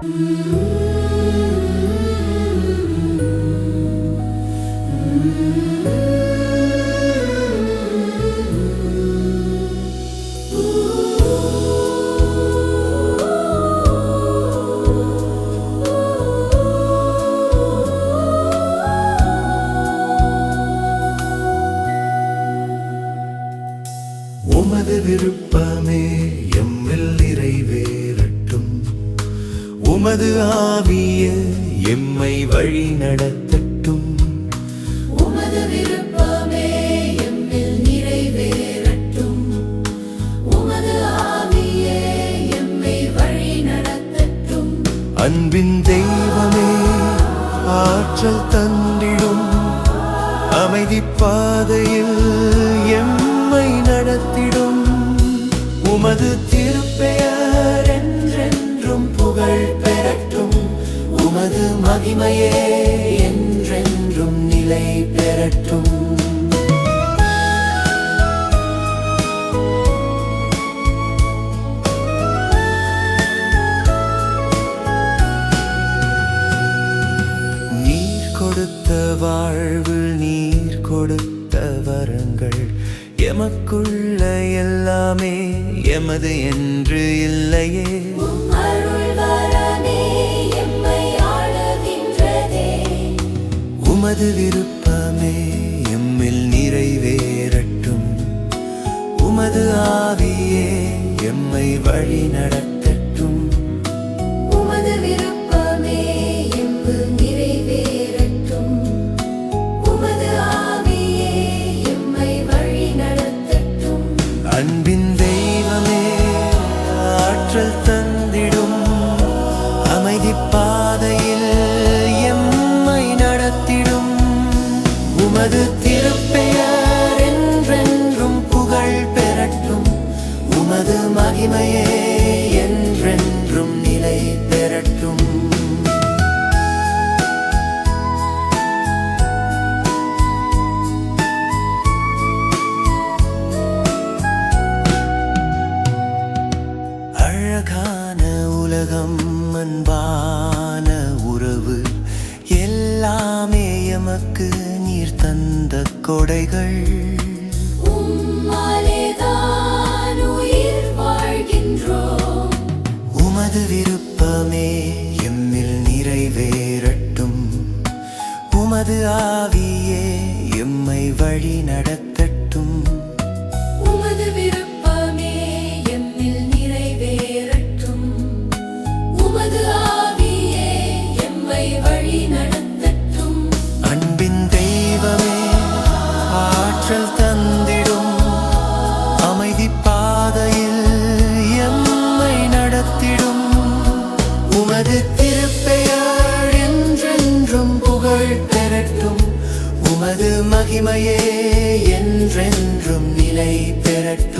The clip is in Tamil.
Mm-hmm. வழி நடத்தட்டும். உமது விருப்பமே எம்மில் நிறைவேறட்டும். உமது ஆவியே எம்மை வழி நடத்தட்டும். அன்பின் தெய்வமே ஆற்றல் தந்திடும். அமைதி பாதையில் எம்மை நடத்திடும். உமது திருப்பெயர் மகிமையே என்றென்றும் நிலை பெறட்டும். நீர் கொடுத்த வாழ்வு நீர் கொடுத்த வரங்கள் எமக்குள்ள எல்லாமே எமது என்று இல்லையே. உமது விருப்பமே. எம்மில் நிறைவேறட்டும். உமது ஆவியே எம்மை வழி நடத்தட்டும் உமது திருப்பெயர் என்றென்றும் புகழ் பெறட்டும். உமது மகிமையே என்றென்றும் நிலை பெறட்டும். அழகான உலகம் அன்பான உறவு எல்லாமே எமக்கு நீர் தந்த கொடைகள். உமது விருப்பமே எம்மில் நிறைவேறட்டும். உமது ஆவியே எம்மை வழி நடத்தட்டும் உமது மகிமையே என்றென்றும் நிலை பெறட்டும்.